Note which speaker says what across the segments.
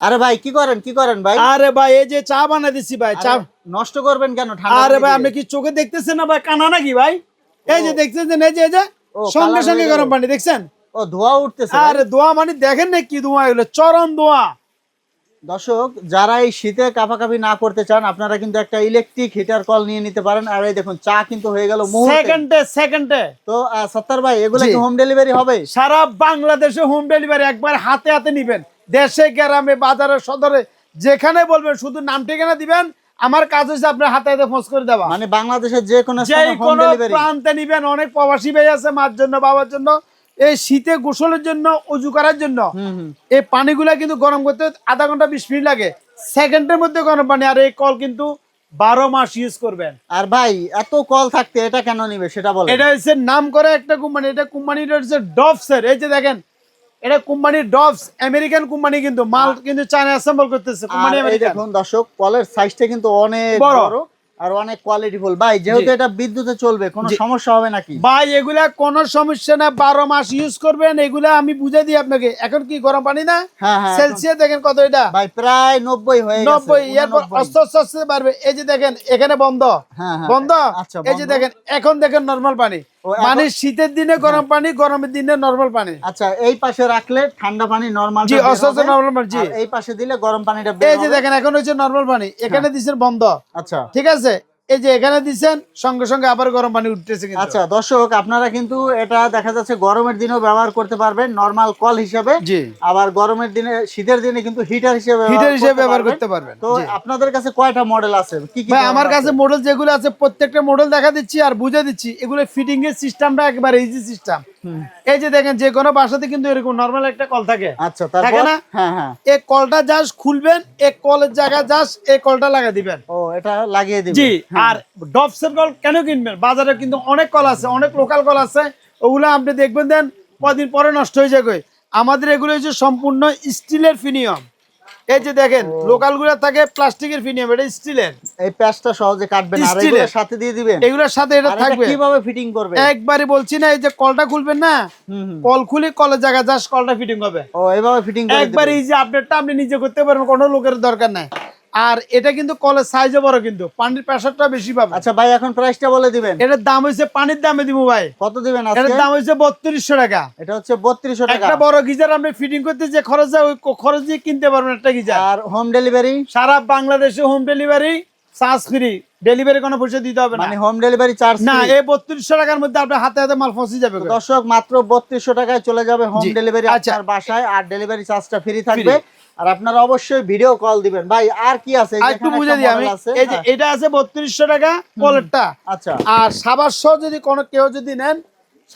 Speaker 1: আরে ভাই কি করেন কি করেন ভাই?
Speaker 2: আরে ভাই এই যে চা বানা দিছি ভাই চা।
Speaker 1: নষ্ট করবেন কেন?
Speaker 2: আরে ভাই আপনি কি চোখে দেখতেছেন না ভাই কানা নাকি ভাই? এই যে দেখতেছেন এই যে এই যে সঙ্গে সঙ্গে গরম পানি দেখছেন?
Speaker 1: ও ধোয়া উঠতেছে
Speaker 2: আরে দোয়া মানে দেখেন না কি ধোঁয়া এগুলো চরম ধোঁয়া।
Speaker 1: দর্শক যারা এই শীতে কাপাকাপি না করতে চান আপনারা কিন্তু একটা ইলেকট্রিক হিটার কল নিয়ে নিতে পারেন। আর এই দেখুন চা কিন্তু হয়ে গেল
Speaker 2: সেকেন্ডে সেকেন্ডে।
Speaker 1: তো সত্তার ভাই এগুলো। কি হোম ডেলিভারি হবে?
Speaker 2: সারা বাংলাদেশে হোম ডেলিভারি একবার হাতে হাতে নিবেন। দেশে গ্রামে বাজারে সদরে যেখানে বলবেন শুধু নাম ঠিকানা দিবেন আমার কাজ হচ্ছে আপনার হাতে হাতে ফোঁস করে দেওয়া।
Speaker 1: মানে বাংলাদেশের যে কোনো
Speaker 2: যে কোনো প্রান্তে নিবেন অনেক প্রবাসী ভাই আছে মার জন্য বাবার জন্য। এই শীতে গোসলের জন্য উজু করার জন্য। এই পানিগুলা কিন্তু গরম করতে আধা ঘণ্টা বিশ মিনিট লাগে। সেকেন্ডের মধ্যে গরম পানি আর এই কল কিন্তু বারো মাস ইউজ করবেন।
Speaker 1: আর ভাই এত কল থাকতে এটা কেন নিবে সেটা বলেন।
Speaker 2: এটা হচ্ছে নাম করে একটা কোম্পানি এটা কোম্পানিটা হচ্ছে ডভসের এই যে দেখেন এটা কোম্পানি ডভস আমেরিকান কোম্পানি কিন্তু মাল কিন্তু চায়না অ্যাসেম্বল করতেছে কোম্পানি
Speaker 1: দেখুন দর্শক কলের সাইজটা কিন্তু অনেক
Speaker 2: বড়।
Speaker 1: আর অনেক কোয়ালিটিফুল ভাই যেহেতু এটা বিদ্যুতে চলবে কোনো সমস্যা হবে নাকি?
Speaker 2: ভাই এগুলা কোনো সমস্যা না বারো মাস ইউজ করবেন এগুলা আমি বুঝে দিই আপনাকে। এখন কি গরম পানি না?
Speaker 1: হ্যাঁ হ্যাঁ
Speaker 2: সেলসিয়াস দেখেন কত এটা?
Speaker 1: ভাই প্রায় নব্বই হয়ে গেছে
Speaker 2: নব্বই এরপর
Speaker 1: 89
Speaker 2: আস্তে আস্তে আস্তে বাড়বে। এই যে দেখেন এখানে বন্ধ।
Speaker 1: হ্যাঁ হ্যাঁ।
Speaker 2: বন্ধ?
Speaker 1: আচ্ছা
Speaker 2: এই যে দেখেন এখন দেখেন নর্মাল পানি। মানে শীতের দিনে গরম পানি গরমের দিনে নরমাল পানি।
Speaker 1: আচ্ছা এই পাশে রাখলে ঠান্ডা পানি নরমাল
Speaker 2: জি অসহ্য নর্মাল পানি জি।
Speaker 1: এই পাশে দিলে গরম পানিটা
Speaker 2: এই যে দেখেন এখন হচ্ছে নরমাল পানি। এখানে দিচ্ছেন বন্ধ।
Speaker 1: আচ্ছা।
Speaker 2: ঠিক আছে? এই যে এখানে দিচ্ছেন সঙ্গে সঙ্গে আবার গরম পানি উঠতেছে
Speaker 1: আচ্ছা দর্শক আপনারা কিন্তু এটা দেখা যাচ্ছে গরমের দিনেও ব্যবহার করতে পারবেন নরমাল কল হিসাবে। আবার গরমের দিনে শীতের দিনে কিন্তু হিটার হিসেবে
Speaker 2: হিটার হিসেবে ব্যবহার করতে পারবেন
Speaker 1: তো আপনাদের কাছে কয়টা মডেল আছে? কি কি
Speaker 2: ভাই আমার কাছে মডেল যেগুলো আছে প্রত্যেকটা মডেল দেখা দিচ্ছি আর বুঝে দিচ্ছি এগুলো ফিটিং এর সিস্টেমটা একেবারে ইজি সিস্টেম এই যে দেখেন যে কোনো বাসাতে কিন্তু এরকম নর্মাল একটা কল থাকে।
Speaker 1: আচ্ছা
Speaker 2: থাকে
Speaker 1: তারপর
Speaker 2: না?
Speaker 1: হ্যাঁ হ্যাঁ।
Speaker 2: এই কলটা জাস্ট খুলবেন এই কলের জায়গা জাস্ট এই কলটা লাগা দিবেন।
Speaker 1: ও এটা লাগিয়ে দিবেন
Speaker 2: জি। আর ডবসের কল কেন কিনবেন? বাজারে কিন্তু অনেক কল আছে অনেক লোকাল কল আছে। ওগুলো আপনি দেখবেন দেন কদিন পরে নষ্ট হয়ে যাবে। আমাদের এগুলো হচ্ছে সম্পূর্ণ স্টিলের ফিনিয়ম। এই যে দেখেন লোকালগুলো থাকে প্লাস্টিকের ফিনিয়ম এটা স্টিলের।
Speaker 1: এই প্যাচটা সহজে কাটবেন আর। এগুলোর সাথে দিয়ে দিবেন।
Speaker 2: এগুলোর সাথে এটা থাকবে।
Speaker 1: কীভাবে ফিটিং করবে
Speaker 2: একবারে বলছি না এই যে কলটা খুলবেন না। কল খুলে কলের জায়গা জাস্ট কলটা ফিটিং হবে।
Speaker 1: ও এভাবে ফিটিং করে
Speaker 2: একবার এই যে আপডেটটা আপনি নিজে করতে পারবেন কোনো লোকের দরকার নাই। আর এটা কিন্তু কলের সাইজে বড় কিন্তু। পানির প্রেশারটা বেশি পাবে
Speaker 1: আচ্ছা ভাই এখন প্রাইসটা বলে দিবেন।
Speaker 2: এটার দাম হইছে পানির দামে দিব ভাই।
Speaker 1: কত দিবেন
Speaker 2: এটার দাম হইছে 3200 টাকা।
Speaker 1: এটা হচ্ছে বত্রিশশো টাকা।
Speaker 2: একটা বড় গিজার আমরা ফিটিং করতে যে খরচ যায় ওই খরচ দিয়ে কিনতে পারবেন একটা গিজার।
Speaker 1: আর হোম ডেলিভারি
Speaker 2: সারা বাংলাদেশে home delivery charge free delivery কোনো পয়সা দিতে হবে না।
Speaker 1: মানে হোম ডেলিভারি চার্জ
Speaker 2: না এই বত্রিশশো টাকার মধ্যে হাতে হাতে মাল পৌঁছে যাবে
Speaker 1: দর্শক মাত্র বত্রিশশো টাকায় চলে যাবে হোম ডেলিভারি
Speaker 2: আচ্ছা।
Speaker 1: আপনার বাসায় আর ডেলিভারি চার্জটা ফ্রি থাকবে। আর আপনারা অবশ্যই ভিডিও কল দিবেন। ভাই আর কি আছে?
Speaker 2: একটু বুঝে দিই আমি। এই যে
Speaker 1: হ্যাঁ।
Speaker 2: এটা আছে বত্রিশশো টাকা কলেরটা
Speaker 1: আচ্ছা।
Speaker 2: আর সাবার সহ যদি কোনো কেউ যদি নেন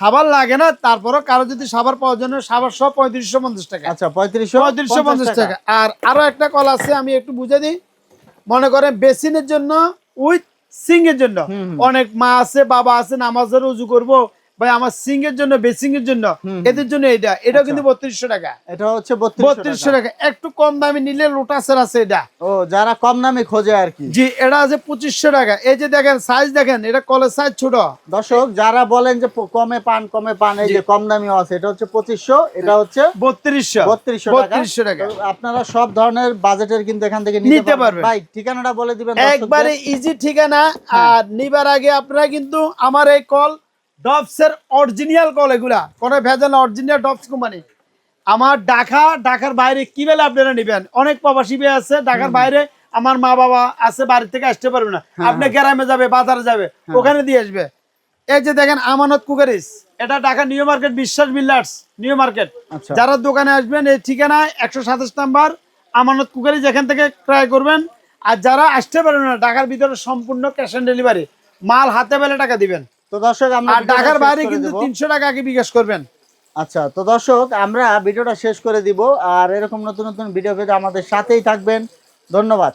Speaker 2: সাবার লাগে না তারপরও কারও যদি সাবার প্রয়োজন হয় সাবার সহ পঁয়ত্রিশশো পঞ্চাশ টাকা।
Speaker 1: আচ্ছা পঁয়ত্রিশশো
Speaker 2: পঁয়ত্রিশশো পঞ্চাশ টাকা। আর আরও একটা কল আছে আমি একটু বুঝে দিই। মনে করেন বেসিনের জন্য উইথ সিং এর জন্য। অনেক মা আছে বাবা আছে নামাজের উজু করব ভাই আমার সিং এর জন্য বেসিং এর জন্য। এদের জন্য এটা এটাও কিন্তু বত্রিশশো টাকা।
Speaker 1: এটা হচ্ছে বত্রিশশো
Speaker 2: টাকা। একটু কম দামে নিলে লোটাসের আছে এটা।
Speaker 1: ও যারা কম দামে খোঁজে আর কি।
Speaker 2: জি এটা আছে পঁচিশশো টাকা। এই যে দেখেন সাইজ দেখেন এটা কলের সাইজ ছোট।
Speaker 1: দর্শক যারা বলেন যে কমে পান কমে পান এই যে কম দামিও আছে এটা হচ্ছে পঁচিশশো এটা হচ্ছে
Speaker 2: বত্রিশশো।
Speaker 1: বত্রিশশো
Speaker 2: বত্রিশশো টাকা।
Speaker 1: আপনারা সব ধরনের বাজেটের কিন্তু এখান থেকে
Speaker 2: নিতে
Speaker 1: পারবেন। ভাই ঠিকানাটা বলে দিবেন
Speaker 2: একবারে ইজি ঠিকানা।
Speaker 1: হ্যাঁ।
Speaker 2: আর নিবার আগে আপনারা কিন্তু আমার এই কল ডবসের অরিজিনাল কল এগুলা। কোনো ভেজাল অরিজিনাল ডবস কোম্পানি আমার ঢাকা ঢাকার বাইরে কি বেলা আপনারা নেবেন? অনেক প্রবাসী ভাই আছে ঢাকার বাইরে আমার মা বাবা আছে বাড়ি থেকে আসতে পারবে না।
Speaker 1: হ্যাঁ,
Speaker 2: আপনি গ্রামে যাবে বাজারে যাবে ওখানে দিয়ে আসবে। এই যে দেখেন আমানত কুকারিস এটা Dhaka new market Biswas builders new market.
Speaker 1: আচ্ছা।
Speaker 2: যারা দোকানে আসবেন এই ঠিকানা একশো সাতাশ নাম্বার আমানত কুকারি যেখান থেকে ক্রয় করবেন। আর যারা আসতে পারবেন না ঢাকার ভিতরে সম্পূর্ণ ক্যাশ অন ডেলিভারি মাল হাতে পেলে টাকা দিবেন।
Speaker 1: তো দর্শক আমরা
Speaker 2: ঢাকার বাইরে কিন্তু তিনশো টাকা আগে বিকাশ করবেন।
Speaker 1: আচ্ছা তো দর্শক আমরা ভিডিওটা শেষ করে দিব। আর এরকম নতুন নতুন ভিডিও পেতে আমাদের সাথেই থাকবেন। ধন্যবাদ।